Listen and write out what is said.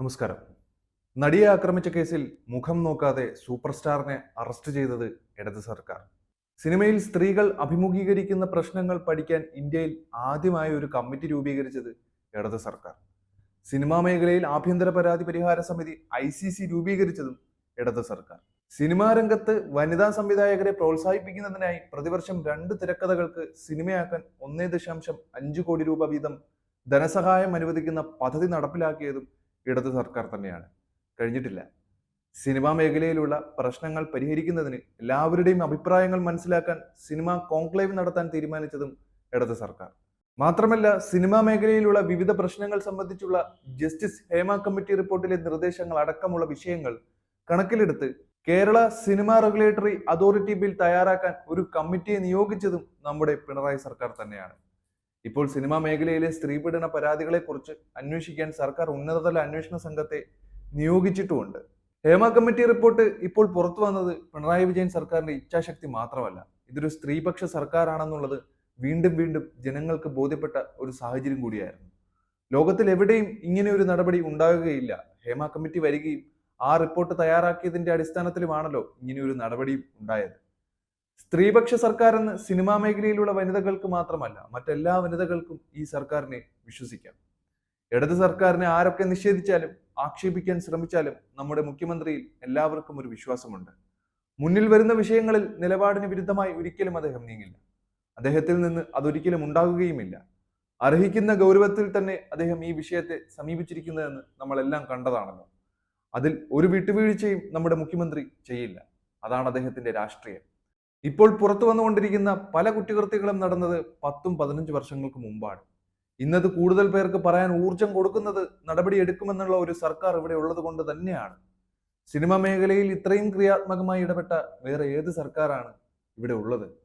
നമസ്കാരം. നടിയെ ആക്രമിച്ച കേസിൽ മുഖം നോക്കാതെ സൂപ്പർ സ്റ്റാറിനെ അറസ്റ്റ് ചെയ്തത് ഇടത് സർക്കാർ. സിനിമയിൽ സ്ത്രീകൾ അഭിമുഖീകരിക്കുന്ന പ്രശ്നങ്ങൾ പഠിക്കാൻ ഇന്ത്യയിൽ ആദ്യമായി ഒരു കമ്മിറ്റി രൂപീകരിച്ചത് ഇടത് സർക്കാർ. സിനിമാ മേഖലയിൽ ആഭ്യന്തര പരാതി പരിഹാര സമിതി ഐ സി സി രൂപീകരിച്ചതും ഇടത് സർക്കാർ. സിനിമാ രംഗത്ത് വനിതാ സംവിധായകരെ പ്രോത്സാഹിപ്പിക്കുന്നതിനായി പ്രതിവർഷം രണ്ട് തിരക്കഥകൾക്ക് സിനിമയാക്കാൻ ഒന്നേ ദശാംശം അഞ്ച് കോടി രൂപ വീതം ധനസഹായം അനുവദിക്കുന്ന പദ്ധതി നടപ്പിലാക്കിയതും ഇടത് സർക്കാർ തന്നെയാണ്. കഴിഞ്ഞിട്ടില്ല. സിനിമാ മേഖലയിലുള്ള പ്രശ്നങ്ങൾ പരിഹരിക്കുന്നതിന് എല്ലാവരുടെയും അഭിപ്രായങ്ങൾ മനസ്സിലാക്കാൻ സിനിമ കോൺക്ലേവ് നടത്താൻ തീരുമാനിച്ചതും ഇടത് സർക്കാർ. മാത്രമല്ല സിനിമാ മേഖലയിലുള്ള വിവിധ പ്രശ്നങ്ങൾ സംബന്ധിച്ചുള്ള ജസ്റ്റിസ് ഹേമ കമ്മിറ്റി റിപ്പോർട്ടിലെ നിർദ്ദേശങ്ങൾ അടക്കമുള്ള വിഷയങ്ങൾ കണക്കിലെടുത്ത് Kerala cinema regulatory authority bill തയ്യാറാക്കാൻ ഒരു കമ്മിറ്റിയെ നിയോഗിച്ചതും നമ്മുടെ പിണറായി സർക്കാർ തന്നെയാണ്. ഇപ്പോൾ സിനിമാ മേഖലയിലെ സ്ത്രീപീഡന പരാതികളെക്കുറിച്ച് അന്വേഷിക്കാൻ സർക്കാർ ഉന്നതതല അന്വേഷണ സംഘത്തെ നിയോഗിച്ചിട്ടുമുണ്ട്. ഹേമ കമ്മിറ്റി റിപ്പോർട്ട് ഇപ്പോൾ പുറത്തു വന്നത് പിണറായി വിജയൻ സർക്കാരിന്റെ ഇച്ഛാശക്തി മാത്രമല്ല. ഇതൊരു സ്ത്രീപക്ഷ സർക്കാരാണെന്നുള്ളത് വീണ്ടും വീണ്ടും ജനങ്ങൾക്ക് ബോധ്യപ്പെട്ട ഒരു സാഹചര്യം കൂടിയായിരുന്നു. ലോകത്തിൽ എവിടെയും ഇങ്ങനെ ഒരു നടപടി ഉണ്ടാകുകയില്ല. ഹേമ കമ്മിറ്റി വരികയും ആ റിപ്പോർട്ട് തയ്യാറാക്കിയതിന്റെ അടിസ്ഥാനത്തിലുമാണല്ലോ ഇങ്ങനെ ഒരു നടപടിയും ഉണ്ടായത്. സ്ത്രീപക്ഷ സർക്കാർ എന്ന് സിനിമാ മേഖലയിലുള്ള വനിതകൾക്ക് മാത്രമല്ല മറ്റെല്ലാ വനിതകൾക്കും ഈ സർക്കാരിനെ വിശ്വസിക്കാം. ഇടത് സർക്കാരിനെ ആരൊക്കെ നിഷേധിച്ചാലും ആക്ഷേപിക്കാൻ ശ്രമിച്ചാലും നമ്മുടെ മുഖ്യമന്ത്രിയിൽ എല്ലാവർക്കും ഒരു വിശ്വാസമുണ്ട്. മുന്നിൽ വരുന്ന വിഷയങ്ങളിൽ നിലപാടിന് വിരുദ്ധമായി ഒരിക്കലും അദ്ദേഹം നീങ്ങില്ല. അദ്ദേഹത്തിൽ നിന്ന് അതൊരിക്കലും ഉണ്ടാകുകയുമില്ല. അർഹിക്കുന്ന ഗൗരവത്തിൽ തന്നെ അദ്ദേഹം ഈ വിഷയത്തെ സമീപിച്ചിരിക്കുന്നതെന്ന് നമ്മളെല്ലാം കണ്ടതാണല്ലോ. അതിൽ ഒരു വിട്ടുവീഴ്ചയും നമ്മുടെ മുഖ്യമന്ത്രി ചെയ്യില്ല. അതാണ് അദ്ദേഹത്തിന്റെ രാഷ്ട്രീയം. ഇപ്പോൾ പുറത്തു വന്നുകൊണ്ടിരിക്കുന്ന പല കുറ്റകൃത്യങ്ങളും നടന്നത് പത്തും പതിനഞ്ച് വർഷങ്ങൾക്ക് മുമ്പാണ്. ഇന്നത് കൂടുതൽ പേർക്ക് പറയാൻ ഊർജം കൊടുക്കുന്നത് നടപടി എടുക്കുമെന്നുള്ള ഒരു സർക്കാർ ഇവിടെ ഉള്ളത് കൊണ്ട് തന്നെയാണ്. സിനിമ മേഖലയിൽ ഇത്രയും ക്രിയാത്മകമായി ഇടപെട്ട വേറെ ഏത് സർക്കാരാണ് ഇവിടെ ഉള്ളത്?